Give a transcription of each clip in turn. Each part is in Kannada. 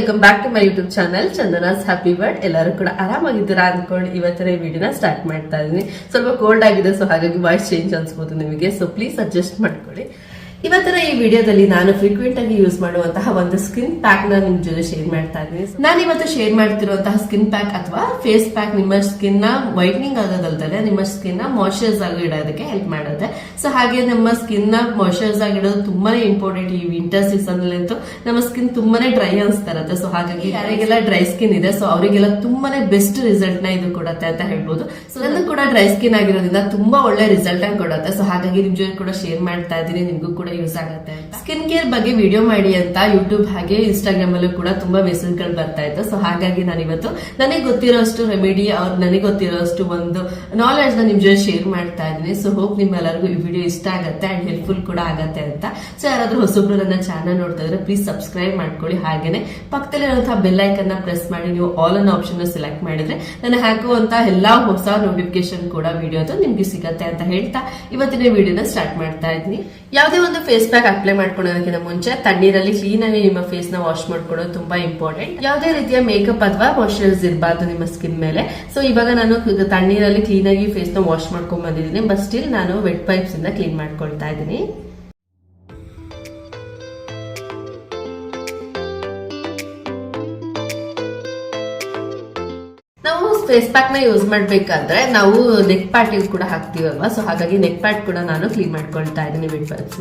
Welcome back to my YouTube channel Chandana's happy bird ಎಲ್ಲರೂ ಕೂಡ ಆರಾಮಾಗಿದ್ದೀರಾ ಅನ್ಕೊಂಡು ಇವತ್ತಿನ ವಿಡಿಯೋನ ಸ್ಟಾರ್ಟ್ ಮಾಡ್ತಾ ಇದ್ದೀನಿ. ಸ್ವಲ್ಪ ಕೋಲ್ಡ್ ಆಗಿದೆ ಸೊ ಹಾಗಾಗಿ ವಾಯ್ಸ್ ಚೇಂಜ್ ಅನ್ಸ್ಬೋದು ನಿಮಗೆ. ಸೊ ಪ್ಲೀಸ್ ಅಡ್ಜಸ್ಟ್ ಮಾಡ್ಕೊಳ್ಳಿ. ಇವತ್ತಿನ ಈ ವಿಡಿಯೋದಲ್ಲಿ ನಾನು ಫ್ರೀಕ್ವೆಂಟ್ ಆಗಿ ಯೂಸ್ ಮಾಡುವಂತಹ ಒಂದು ಸ್ಕಿನ್ ಪ್ಯಾಕ್ನ ನಿಮ್ ಜೊತೆ ಶೇರ್ ಮಾಡ್ತಾ ಇದ್ದೀನಿ. ನಾನು ಇವತ್ತು ಶೇರ್ ಮಾಡ್ತಿರುವಂತಹ ಸ್ಕಿನ್ ಪ್ಯಾಕ್ ಅಥವಾ ಫೇಸ್ ಪ್ಯಾಕ್ ನಿಮ್ಮ ಸ್ಕಿನ್ನ ವೈಟ್ನಿಂಗ್ ಆಗೋದಲ್ದಲೆ ನಿಮ್ಮ ಸ್ಕಿನ್ನ ಮಾಯ್ಚರೈಸ್ ಆಗಿ ಇಡೋದಕ್ಕೆ ಹೆಲ್ಪ್ ಮಾಡುತ್ತೆ. ಸೊ ಹಾಗೆ ನಮ್ಮ ಸ್ಕಿನ್ನ ಮಾಯ್ಚರೈಸ್ ಆಗಿ ಇಡೋದು ತುಂಬಾನೇ ಇಂಪಾರ್ಟೆಂಟ್ ಈ ವಿಂಟರ್ ಸೀಸನ್ ಅಂತೂ. ನಮ್ಮ ಸ್ಕಿನ್ ತುಂಬಾನೇ ಡ್ರೈ ಅನ್ಸ್ತಾ ಇರುತ್ತೆ. ಸೊ ಹಾಗಾಗಿ ಯಾರಿಗೆಲ್ಲ ಡ್ರೈ ಸ್ಕಿನ್ ಇದೆ ಸೊ ಅವರಿಗೆಲ್ಲ ತುಂಬಾನೇ ಬೆಸ್ಟ್ ರಿಸಲ್ಟ್ನ ಇದು ಕೊಡುತ್ತೆ ಅಂತ ಹೇಳ್ಬೋದು. ಸೊ ನನ್ನ ಕೂಡ ಡ್ರೈ ಸ್ಕಿನ್ ಆಗಿರೋದ್ರಿಂದ ತುಂಬಾ ಒಳ್ಳೆ ರಿಸಲ್ಟ್ ಅನ್ನು ಕೊಡುತ್ತೆ. ಸೊ ಹಾಗಾಗಿ ನಿಮ್ ಜೊತೆ ಕೂಡ ಶೇರ್ ಮಾಡ್ತಾ ಇದ್ದೀನಿ. ನಿಮಗೂ ಕೂಡ ಯೂಸ್ ಆಗುತ್ತೆ ಸ್ಕಿನ್ ಕೇರ್ ಬಗ್ಗೆ ವಿಡಿಯೋ ಮಾಡಿ ಅಂತ ಯೂಟ್ಯೂಬ್ ಹಾಗೆ ಇನ್ಸ್ಟಾಗ್ರಾಮ್ ಅಲ್ಲೂ ಕೂಡ ತುಂಬಾ ಮೆಸೇಜ್ಗಳು ಬರ್ತಾ ಇತ್ತು. ಸೊ ಹಾಗಾಗಿ ನಾನು ಇವತ್ತು ನನಗೆ ಗೊತ್ತಿರೋಷ್ಟು ರೆಮಿಡಿ ಅವ್ರ ನನಗೆ ಗೊತ್ತಿರೋಷ್ಟು ಒಂದು ನಾಲೆಜ್ನ ನಿಮ್ ಜೊತೆ ಶೇರ್ ಮಾಡ್ತಾ ಇದ್ದೀನಿ. ಸೊ ಹೋಪ್ ನಿಮ್ಮೆಲ್ಲರಿಗೂ ಈ ವಿಡಿಯೋ ಇಷ್ಟ ಆಗುತ್ತೆ ಅಂಡ್ ಹೆಲ್ಪ್ಫುಲ್ ಕೂಡ ಆಗತ್ತೆ ಅಂತ. ಸೊ ಯಾರಾದ್ರೂ ಹೊಸಬ್ರು ನನ್ನ ಚಾನಲ್ ನೋಡ್ತಾ ಇದ್ರೆ ಪ್ಲೀಸ್ ಸಬ್ಸ್ಕ್ರೈಬ್ ಮಾಡ್ಕೊಳ್ಳಿ. ಹಾಗೇನೆ ಪಕ್ಕದಲ್ಲಿರುವಂತಹ ಬೆಲ್ ಐಕನ್ನ ಪ್ರೆಸ್ ಮಾಡಿ. ನೀವು ಆಲ್ ಅನ್ ಆಪ್ಷನ್ ಸೆಲೆಕ್ಟ್ ಮಾಡಿದ್ರೆ ನಾನು ಹಾಕುವಂತಹ ಎಲ್ಲಾ ಹೊಸ ನೋಟಿಫಿಕೇಶನ್ ಕೂಡ ವಿಡಿಯೋದು ನಿಮ್ಗೆ ಸಿಗತ್ತೆ ಅಂತ ಹೇಳ್ತಾ ಇವತ್ತಿನ ವಿಡಿಯೋನ ಸ್ಟಾರ್ಟ್ ಮಾಡ್ತಾ ಇದ್ದೀನಿ. ಯಾವುದೇ ಒಂದು ಫೇಸ್ ಪ್ಯಾಕ್ ಅಪ್ಲೈ ಮಾಡ್ಕೊಳ್ಳೋದಕ್ಕಿಂತ ಮುಂಚೆ ತಣ್ಣೀರಲ್ಲಿ ಕ್ಲೀನ್ ಆಗಿ ನಿಮ್ಮ ಫೇಸ್ನ ವಾಶ್ ಮಾಡ್ಕೊಳ್ಳೋದು ತುಂಬಾ ಇಂಪಾರ್ಟೆಂಟ್ ಯಾವುದೇ ರೀತಿಯ ಮೇಕಪ್ ಅಥವಾ ವಾಶರ್ಸ್ ಇರಬಾರ್ದು ನಿಮ್ಮ ಸ್ಕಿನ್ ಮೇಲೆ. ಸೊ ಇವಾಗ ನಾನು ತಣ್ಣೀರಲ್ಲಿ ಕ್ಲೀನ್ ಆಗಿ ಫೇಸ್ನ ವಾಶ್ ಮಾಡ್ಕೊಂಡ್ ಬಂದಿದ್ದೀನಿ ಬಟ್ ಸ್ಟಿಲ್ ನಾನು ವೆಟ್ ಪೈಪ್ಸ್ ಇಂದ ಕ್ಲೀನ್ ಮಾಡ್ಕೊಳ್ತಾ ಇದ್ದೀನಿ. ಫೇಸ್ ಪ್ಯಾಕ್ನ ಯೂಸ್ ಮಾಡ್ಬೇಕಾದ್ರೆ ನಾವು ನೆಕ್ ಪ್ಯಾಟ್ ಕೂಡ ಹಾಕ್ತೀವಲ್ವಾ? ಸೊ ಹಾಗಾಗಿ ನೆಕ್ ಪ್ಯಾಟ್ ಕೂಡ ನಾನು ಕ್ಲೀನ್ ಮಾಡ್ಕೊಳ್ತಾ ಇದ್ದೀನಿ ವೆಟ್ ಪೈಪ್ಸ್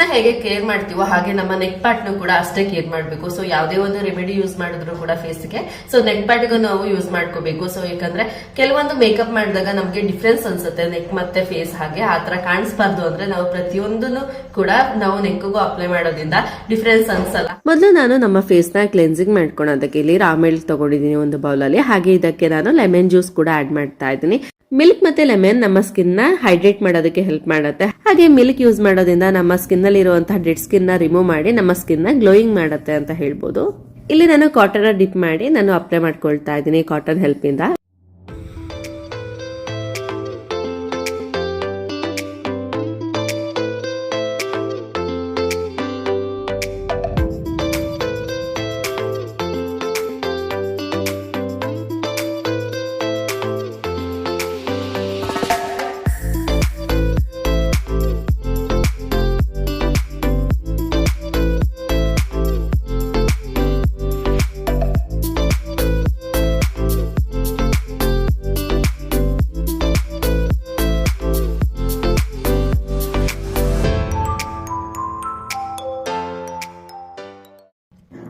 ನ ಹೇಗೆ ಕೇರ್ ಮಾಡ್ತೀವೋ ಹಾಗೆ ನಮ್ಮ ನೆಕ್ ಪಾರ್ಟ್ ನು ಕೂಡ ಅಷ್ಟೇ ಕೇರ್ ಮಾಡಬೇಕು. ಸೊ ಯಾವುದೇ ಒಂದು ರೆಮಿಡಿ ಯೂಸ್ ಮಾಡಿದ್ರು ಕೂಡ ಫೇಸ್ಗೆ. ಸೊ ನೆಕ್ ಪ್ಯಾಟ್ ನಾವು ಯೂಸ್ ಮಾಡ್ಕೋಬೇಕು. ಸೊ ಯಾಕಂದ್ರೆ ಕೆಲವೊಂದು ಮೇಕಪ್ ಮಾಡಿದಾಗ ನಮ್ಗೆ ಡಿಫ್ರೆನ್ಸ್ ಅನ್ಸುತ್ತೆ. ನೆಕ್ ಮತ್ತೆ ಫೇಸ್ ಹಾಗೆ ಆತರ ಕಾಣಿಸ್ಬಾರ್ದು ಅಂದ್ರೆ ನಾವು ಪ್ರತಿಯೊಂದನ್ನು ಕೂಡ ನಾವು ನೆಕ್ಗೂ ಅಪ್ಲೈ ಮಾಡೋದ್ರಿಂದ ಡಿಫ್ರೆನ್ಸ್ ಅನ್ಸಲ್ಲ. ಮೊದಲು ನಾನು ನಮ್ಮ ಫೇಸ್ನ ಕ್ಲೆನ್ಸಿಂಗ್ ಮಾಡ್ಕೊಳೋದಕ್ಕೆ ಇಲ್ಲಿ ರಾಮೆಲ್ ತಗೊಂಡಿದ್ದೀನಿ ಒಂದು ಬೌಲ್ ಅಲ್ಲಿ. ಹಾಗೆ ಇದಕ್ಕೆ ನಾನು ಲೆಮನ್ ಜ್ಯೂಸ್ ಕೂಡ ಆಡ್ ಮಾಡ್ತಾ ಇದ್ದೀನಿ. ಮಿಲ್ಕ್ ಮತ್ತೆ ಲೆಮನ್ ನಮ್ಮ ಸ್ಕಿನ್ನ ಹೈಡ್ರೇಟ್ ಮಾಡೋದಕ್ಕೆ ಹೆಲ್ಪ್ ಮಾಡುತ್ತೆ. ಹಾಗೆ ಮಿಲ್ಕ್ ಯೂಸ್ ಮಾಡೋದ್ರಿಂದ ನಮ್ಮ ಸ್ಕಿನ್ ಅಲ್ಲಿ ಇರುವಂತಹ ಡೆಡ್ ಸ್ಕಿನ್ನ ರಿಮೂವ್ ಮಾಡಿ ನಮ್ಮ ಸ್ಕಿನ್ನ ಗ್ಲೋಯಿಂಗ್ ಮಾಡುತ್ತೆ ಅಂತ ಹೇಳ್ಬೋದು. ಇಲ್ಲಿ ನಾನು ಕಾಟನ್ ಡಿಪ್ ಮಾಡಿ ನಾನು ಅಪ್ಲೈ ಮಾಡ್ಕೊಳ್ತಾ ಇದ್ದೀನಿ ಕಾಟನ್ ಹೆಲ್ಪ್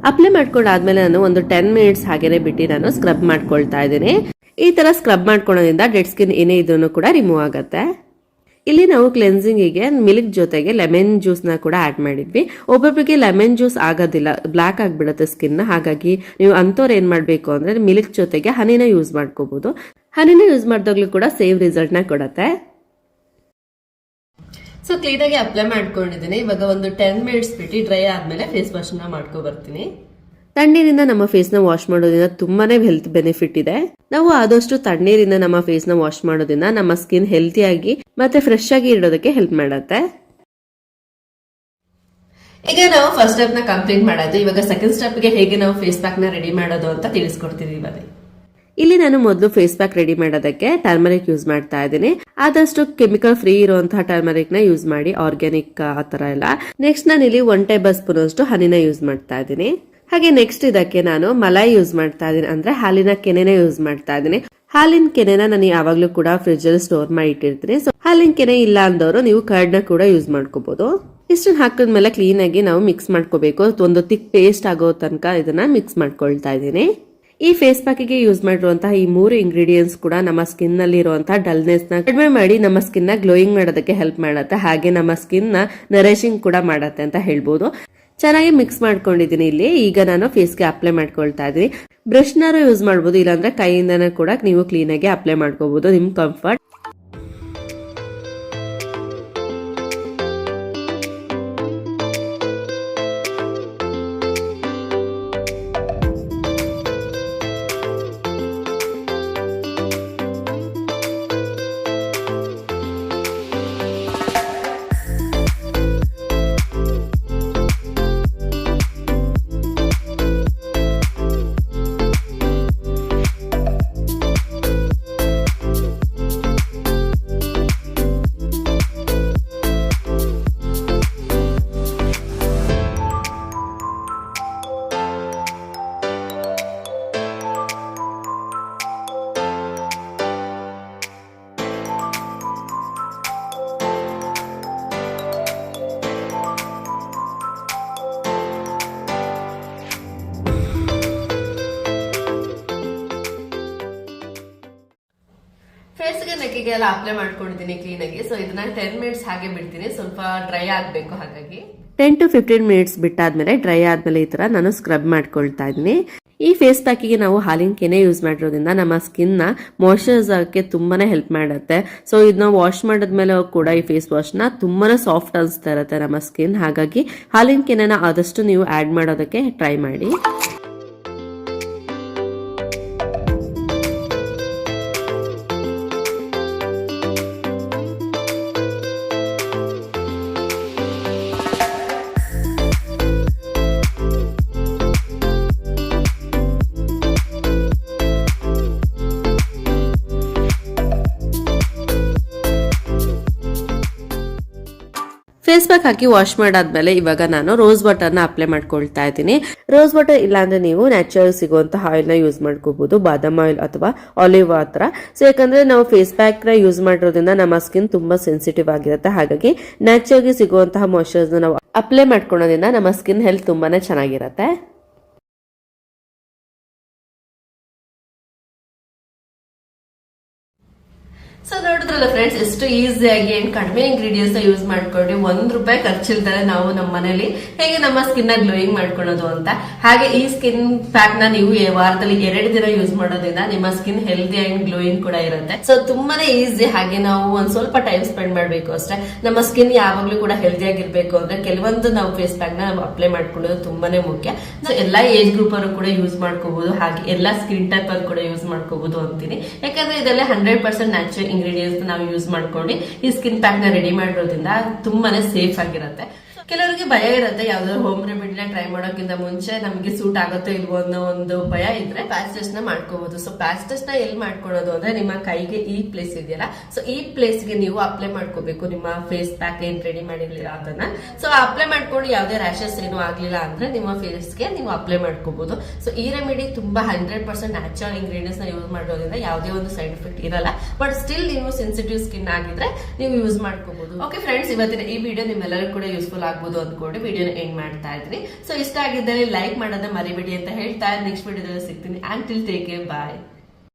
ಅಪ್ಲೈ ಮಾಡ್ಕೊಂಡಾದ್ಮೇಲೆ ನಾನು ಒಂದು ಟೆನ್ ಮಿನಿಟ್ಸ್ ಹಾಗೇನೆ ಬಿಟ್ಟು ನಾನು ಸ್ಕ್ರಬ್ ಮಾಡ್ಕೊಳ್ತಾ ಇದ್ದೀನಿ. ಈ ತರ ಸ್ಕ್ರಬ್ ಮಾಡ್ಕೊಳೋದ್ರಿಂದ ಡೆಡ್ ಸ್ಕಿನ್ ಏನೇ ಇದ್ರೂ ಕೂಡ ರಿಮೂವ್ ಆಗುತ್ತೆ. ಇಲ್ಲಿ ನಾವು ಕ್ಲೆನ್ಸಿಂಗಿಗೆ ಮಿಲ್ಕ್ ಜೊತೆಗೆ ಲೆಮನ್ ಜ್ಯೂಸ್ನ ಕೂಡ ಆಡ್ ಮಾಡಿದ್ವಿ. ಒಬ್ಬೊಬ್ಬರಿಗೆ ಲೆಮನ್ ಜ್ಯೂಸ್ ಆಗೋದಿಲ್ಲ ಬ್ಲಾಕ್ ಆಗಿಬಿಡುತ್ತೆ ಸ್ಕಿನ್ ಹಾಗಾಗಿ ನೀವು ಅಂಥವ್ರು ಏನು ಮಾಡಬೇಕು ಅಂದ್ರೆ ಮಿಲ್ಕ್ ಜೊತೆಗೆ ಹನಿನ ಯೂಸ್ ಮಾಡ್ಕೋಬಹುದು ಹನಿನ ಯೂಸ್ ಮಾಡಿದಾಗ್ಲೂ ಕೂಡ ಸೇಮ್ ರಿಸಲ್ಟ್ನ ಕೊಡುತ್ತೆ. ಸೊ ಕ್ಲೀನ್ ಆಗಿ ಅಪ್ಲೈ ಮಾಡ್ಕೊಂಡಿದ್ದೀನಿ. ಇವಾಗ ಒಂದು ಟೆನ್ ಮಿನಿಟ್ಸ್ ಬಿಟ್ಟು ಡ್ರೈ ಆದ್ಮೇಲೆ ಫೇಸ್ ವಾಶ್ನ ಮಾಡ್ಕೊ ಬರ್ತೀನಿ. ತಣ್ಣೀರಿಂದ ನಮ್ಮ ಫೇಸ್ನ ವಾಶ್ ಮಾಡೋದ್ರಿಂದ ತುಂಬಾನೇ ಹೆಲ್ತ್ ಬೆನಿಫಿಟ್ ಇದೆ. ನಾವು ಆದಷ್ಟು ತಣ್ಣೀರಿಂದ ನಮ್ಮ ಫೇಸ್ನ ವಾಶ್ ಮಾಡೋದ್ರಿಂದ ನಮ್ಮ ಸ್ಕಿನ್ ಹೆಲ್ತಿಯಾಗಿ ಮತ್ತೆ ಫ್ರೆಶ್ ಆಗಿ ಇಡೋದಕ್ಕೆ ಹೆಲ್ಪ್ ಮಾಡುತ್ತೆ. ಈಗ ನಾವು ಫಸ್ಟ್ ಸ್ಟೆಪ್ನ ಕಂಪ್ಲೀಟ್ ಮಾಡೋದು. ಇವಾಗ ಸೆಕೆಂಡ್ ಸ್ಟೆಪ್ಗೆ ಹೇಗೆ ನಾವು ಫೇಸ್ ಪ್ಯಾಕ್ನ ರೆಡಿ ಮಾಡೋದು ಅಂತ ತಿಳಿಸ್ಕೊಡ್ತೀವಿ ಇವಾಗ ಇಲ್ಲಿ ನಾನು ಮೊದಲು ಫೇಸ್ ಪ್ಯಾಕ್ ರೆಡಿ ಮಾಡೋದಕ್ಕೆ ಟರ್ಮರಿಕ್ ಯೂಸ್ ಮಾಡ್ತಾ ಇದ್ದೀನಿ. ಆದಷ್ಟು ಕೆಮಿಕಲ್ ಫ್ರೀ ಇರುವಂತಹ ಟರ್ಮರಿಕ್ನ ಯೂಸ್ ಮಾಡಿ ಆರ್ಗ್ಯಾನಿಕ್ ಆ ತರ ಎಲ್ಲ. ನೆಕ್ಸ್ಟ್ ನಾನು ಇಲ್ಲಿ ಒನ್ ಟೇಬಲ್ ಸ್ಪೂನ್ ಅಷ್ಟು ಹನಿನ ಯೂಸ್ ಮಾಡ್ತಾ ಇದ್ದೀನಿ. ಹಾಗೆ ನೆಕ್ಸ್ಟ್ ಇದಕ್ಕೆ ನಾನು ಮಲೈ ಯೂಸ್ ಮಾಡ್ತಾ ಇದ್ದೀನಿ. ಅಂದ್ರೆ ಹಾಲಿನ ಕೆನೆನ ಯೂಸ್ ಮಾಡ್ತಾ ಇದ್ದೀನಿ. ಹಾಲಿನ ಕೆನೆನ ನಾನು ಯಾವಾಗ್ಲೂ ಕೂಡ ಫ್ರಿಜ್ ಅಲ್ಲಿ ಸ್ಟೋರ್ ಮಾಡಿ ಇಟ್ಟಿರ್ತೀನಿ. ಸೊ ಹಾಲಿನ ಕೆನೆ ಇಲ್ಲ ಅಂದವರು ನೀವು ಕರ್ಡ್ನ ಕೂಡ ಯೂಸ್ ಮಾಡ್ಕೋಬಹುದು ಇಷ್ಟನ್ನ ಹಾಕಿದ್ಮೇಲೆ ಕ್ಲೀನ್ ಆಗಿ ನಾವು ಮಿಕ್ಸ್ ಮಾಡ್ಕೋಬೇಕು. ಒಂದು ತಿಕ್ ಪೇಸ್ಟ್ ಆಗೋ ತನಕ ಇದನ್ನ ಮಿಕ್ಸ್ ಮಾಡ್ಕೊಳ್ತಾ ಇದ್ದೀನಿ. ಈ ಫೇಸ್ ಪ್ಯಾಕಿಗೆ ಯೂಸ್ ಮಾಡಿರುವಂತಹ ಈ ಮೂರು ಇಂಗ್ರೀಡಿಯೆಂಟ್ಸ್ ಕೂಡ ನಮ್ಮ ಸ್ಕಿನ್ನಲ್ಲಿ ಇರುವಂತಹ ಡಲ್ನೆಸ್ನ ಕಡಿಮೆ ಮಾಡಿ ನಮ್ಮ ಸ್ಕಿನ್ನ ಗ್ಲೋಯಿಂಗ್ ಮಾಡೋದಕ್ಕೆ ಹೆಲ್ಪ್ ಮಾಡುತ್ತೆ. ಹಾಗೆ ನಮ್ಮ ಸ್ಕಿನ್ನ ನರಿಶಿಂಗ್ ಕೂಡ ಮಾಡತ್ತೆ ಅಂತ ಹೇಳ್ಬೋದು. ಚೆನ್ನಾಗಿ ಮಿಕ್ಸ್ ಮಾಡ್ಕೊಂಡಿದ್ದೀನಿ ಇಲ್ಲಿ. ಈಗ ನಾನು ಫೇಸ್ಗೆ ಅಪ್ಲೈ ಮಾಡ್ಕೊಳ್ತಾ ಇದ್ದೀನಿ. ಬ್ರಷ್ನಾರು ಯೂಸ್ ಮಾಡ್ಬೋದು. ಇಲ್ಲಾಂದ್ರೆ ಕೈಯಿಂದನೂ ಕೂಡ ನೀವು ಕ್ಲೀನಾಗಿ ಅಪ್ಲೈ ಮಾಡ್ಕೋಬಹುದು ನಿಮ್ ಕಂಫರ್ಟ್ ನೆಕ್ಕಿಗೆ ಎಲ್ಲ ಅಪ್ಲೈ ಮಾಡ್ಕೊಂಡಿದ್ದೀನಿ ಕ್ಲೀನಾಗಿ ಸೊ ಇದನ್ನ ಟೆನ್ ಮಿನಿಟ್ಸ್ ಹಾಗೆ ಬಿಡ್ತೀನಿ. ಸ್ವಲ್ಪ ಡ್ರೈ ಆಗಬೇಕು ಹಾಗಾಗಿ. ಟೆನ್ ಟು ಫಿಫ್ಟೀನ್ ಮಿನಿಟ್ಸ್ ಬಿಟ್ಟಾದ್ಮೇಲೆ ಡ್ರೈ ಆದ್ಮೇಲೆ ಈ ತರ ನಾನು ಸ್ಕ್ರಬ್ ಮಾಡ್ಕೊಳ್ತಾ ಇದ್ದೀನಿ. ಈ ಫೇಸ್ ಪ್ಯಾಕಿಗೆ ನಾವು ಹಾಲಿನ ಕೆನೆ ಯೂಸ್ ಮಾಡಿರೋದ್ರಿಂದ ನಮ್ಮ ಸ್ಕಿನ್ನ ಮಾಯ್ಶ್ಚರೈಸ್ ಆಗಕ್ಕೆ ತುಂಬಾನೇ ಹೆಲ್ಪ್ ಮಾಡುತ್ತೆ. ಸೊ ಇದನ್ನ ವಾಶ್ ಮಾಡಿದ್ಮೇಲೆ ಕೂಡ ಈ ಫೇಸ್ ವಾಶ್ನ ತುಂಬಾನೇ ಸಾಫ್ಟ್ ಅನಿಸ್ತಾ ಇರುತ್ತೆ ನಮ್ಮ ಸ್ಕಿನ್ ಹಾಗಾಗಿ ಹಾಲಿನ ಕೆನೆನ ಆದಷ್ಟು ನೀವು ಆಡ್ ಮಾಡೋದಕ್ಕೆ ಟ್ರೈ ಮಾಡಿ. ಫೇಸ್ ಪ್ಯಾಕ್ ಹಾಕಿ ವಾಶ್ ಮಾಡಾದ್ಮೇಲೆ ಇವಾಗ ನಾನು ರೋಸ್ ವಾಟರ್ನ ಅಪ್ಲೈ ಮಾಡ್ಕೊಳ್ತಾ ಇದ್ದೀನಿ. ರೋಸ್ ವಾಟರ್ ಇಲ್ಲಾಂದ್ರೆ ನೀವು ನ್ಯಾಚುರಲ್ ಸಿಗುವಂತಹ ಆಯಿಲ್ನ ಯೂಸ್ ಮಾಡ್ಕೋಬಹುದು, ಬಾದಾಮ್ ಆಯಿಲ್ ಅಥವಾ ಆಲಿವ್ ಆತರ. ಸೊ ಯಾಕಂದ್ರೆ ನಾವು ಫೇಸ್ ಪ್ಯಾಕ್ನ ಯೂಸ್ ಮಾಡಿರೋದ್ರಿಂದ ನಮ್ಮ ಸ್ಕಿನ್ ತುಂಬಾ ಸೆನ್ಸಿಟಿವ್ ಆಗಿರುತ್ತೆ. ಹಾಗಾಗಿ ನ್ಯಾಚುರಲ್ ಸಿಗುವಂತಹ ಮಾಯಶ್ಚರೈಸರ್ ನಾವು ಅಪ್ಲೈ ಮಾಡ್ಕೊಳೋದ್ರಿಂದ ನಮ್ಮ ಸ್ಕಿನ್ ಹೆಲ್ತ್ ತುಂಬಾನೇ ಚೆನ್ನಾಗಿರುತ್ತೆ. ಸೊ ನೋಡಿದ್ರಲ್ಲ ಫ್ರೆಂಡ್ಸ್ ಎಷ್ಟು ಈಸಿಯಾಗಿ ಏನ್ ಕಡಿಮೆ ಇಂಗ್ರೀಡಿಯೆಂಟ್ಸ್ ಯೂಸ್ ಮಾಡ್ಕೊಂಡು ಒಂದ್ ರೂಪಾಯಿ ಖರ್ಚಿಲ್ತಾರೆ ನಾವು ನಮ್ಮ ಮನೇಲಿ ಹೇಗೆ ನಮ್ಮ ಸ್ಕಿನ್ನ ಗ್ಲೋಯಿಂಗ್ ಮಾಡ್ಕೊಳ್ಳೋದು ಅಂತ. ಹಾಗೆ ಈ ಸ್ಕಿನ್ ಪ್ಯಾಕ್ನ ನೀವು ವಾರದಲ್ಲಿ ಎರಡು ದಿನ ಯೂಸ್ ಮಾಡೋದ್ರಿಂದ ನಿಮ್ಮ ಸ್ಕಿನ್ ಹೆಲ್ದಿ ಅಂಡ್ ಗ್ಲೋಯಿಂಗ್ ಕೂಡ ಇರುತ್ತೆ. ಸೊ ತುಂಬಾನೇ ಈಸಿ ಹಾಗೆ ನಾವು ಒಂದ್ ಸ್ವಲ್ಪ ಟೈಮ್ ಸ್ಪೆಂಡ್ ಮಾಡ್ಬೇಕು ಅಷ್ಟೇ. ನಮ್ಮ ಸ್ಕಿನ್ ಯಾವಾಗ್ಲೂ ಕೂಡ ಹೆಲ್ದಿ ಆಗಿರ್ಬೇಕು ಅಂದ್ರೆ ಕೆಲವೊಂದು ನಾವು ಫೇಸ್ ಪ್ಯಾಕ್ನ ಅಪ್ಲೈ ಮಾಡ್ಕೊಳ್ಳೋದು ತುಂಬಾನೇ ಮುಖ್ಯ. ಸೊ ಎಲ್ಲಾ ಏಜ್ ಗ್ರೂಪ್ ಅವರು ಕೂಡ ಯೂಸ್ ಮಾಡ್ಕೋಬಹುದು ಹಾಗೆ ಎಲ್ಲಾ ಸ್ಕಿನ್ ಟೈಪ್ ಅಲ್ಲಿ ಕೂಡ ಯೂಸ್ ಮಾಡ್ಕೋಬಹುದು ಅಂತೀನಿ. ಯಾಕಂದ್ರೆ ಇದೆಲ್ಲ ಹಂಡ್ರೆಡ್ ಪರ್ಸೆಂಟ್ ನ್ಯಾಚುರಲ್ ಇಂಗ್ರೀಡಿಯೆಂಟ್ಸ್ ನಾವು ಯೂಸ್ ಮಾಡ್ಕೊಂಡು ಈ ಸ್ಕಿನ್ ಪ್ಯಾಕ್ನ ರೆಡಿ ಮಾಡಿರೋದ್ರಿಂದ ತುಂಬಾನೇ ಸೇಫ್ ಆಗಿರುತ್ತೆ. ಕೆಲವರಿಗೆ ಭಯ ಇರುತ್ತೆ. ಯಾವ್ದಾದ್ರು ಹೋಮ್ ರೆಮಿಡಿನ ಟ್ರೈ ಮಾಡೋಕ್ಕಿಂತ ಮುಂಚೆ ನಮಗೆ ಸೂಟ್ ಆಗುತ್ತೋ ಇಲ್ವೋ ಅನ್ನೋ ಒಂದು ಭಯ ಇದ್ರೆ ಪ್ಯಾಚ್ ಟೆಸ್ಟ್ನ ಮಾಡ್ಕೋಬಹುದು ಸೊ ಪ್ಯಾಚ್ ಟೆಸ್ಟ್ನ ಎಲ್ಲಿ ಮಾಡ್ಕೊಳ್ಳೋದು ಅಂದ್ರೆ ನಿಮ್ಮ ಕೈಗೆ ಈ ಪ್ಲೇಸ್ ಇದೆಯಲ್ಲ? ಸೊ ಈ ಪ್ಲೇಸ್ಗೆ ನೀವು ಅಪ್ಲೈ ಮಾಡ್ಕೋಬೇಕು. ನಿಮ್ಮ ಫೇಸ್ ಪ್ಯಾಕ್ ಏನ್ ರೆಡಿ ಮಾಡಿರ್ಲಿಲ್ಲ ಅದನ್ನ. ಸೊ ಅಪ್ಲೈ ಮಾಡ್ಕೊಂಡು ಯಾವ್ದೇ ರ್ಯಾಶಸ್ ಏನು ಆಗ್ಲಿಲ್ಲ ಅಂದ್ರೆ ನಿಮ್ಮ ಫೇಸ್ಗೆ ನೀವು ಅಪ್ಲೈ ಮಾಡ್ಕೋಬಹುದು ಸೊ ಈ ರೆಮಿಡಿ ತುಂಬಾ ಹಂಡ್ರೆಡ್ ಪರ್ಸೆಂಟ್ ನ್ಯಾಚುರಲ್ ಇಂಗ್ರೀಡಿಯೆಂಟ್ಸ್ನ ಯೂಸ್ ಮಾಡೋದ್ರಿಂದ ಯಾವುದೇ ಒಂದು ಸೈಡ್ ಎಫೆಕ್ಟ್ ಇರಲ್ಲ. ಬಟ್ ಸ್ಟಿಲ್ ನೀವು ಸೆನ್ಸಿಟಿವ್ ಸ್ಕಿನ್ ಆಗಿದ್ರೆ ನೀವು ಯೂಸ್ ಮಾಡ್ಕೋಬಹುದು ಓಕೆ ಫ್ರೆಂಡ್ಸ್ ಇವತ್ತಿನ ಈ ವಿಡಿಯೋ ನಿಮ್ಮೆಲ್ಲರೂ ಕೂಡ ಯೂಸ್ಫುಲ್ ಆಗ್ಬೋದು ಅಂದ್ಕೊಂಡು ವಿಡಿಯೋನ ಎಂಡ್ ಮಾಡ್ತಾ ಇದ್ದೀನಿ ಸೊ ಇಷ್ಟ ಆಗಿದ್ದಲ್ಲಿ ಲೈಕ್ ಮಾಡೋದನ್ನ ಮರಿಬೇಡಿ ಅಂತ ಹೇಳ್ತಾ ನೆಕ್ಸ್ಟ್ ವಿಡಿಯೋದಲ್ಲಿ ಸಿಗ್ತೀನಿ. ಆಂಟಿಲ್ ಟೇಕ್ ಬಾಯ್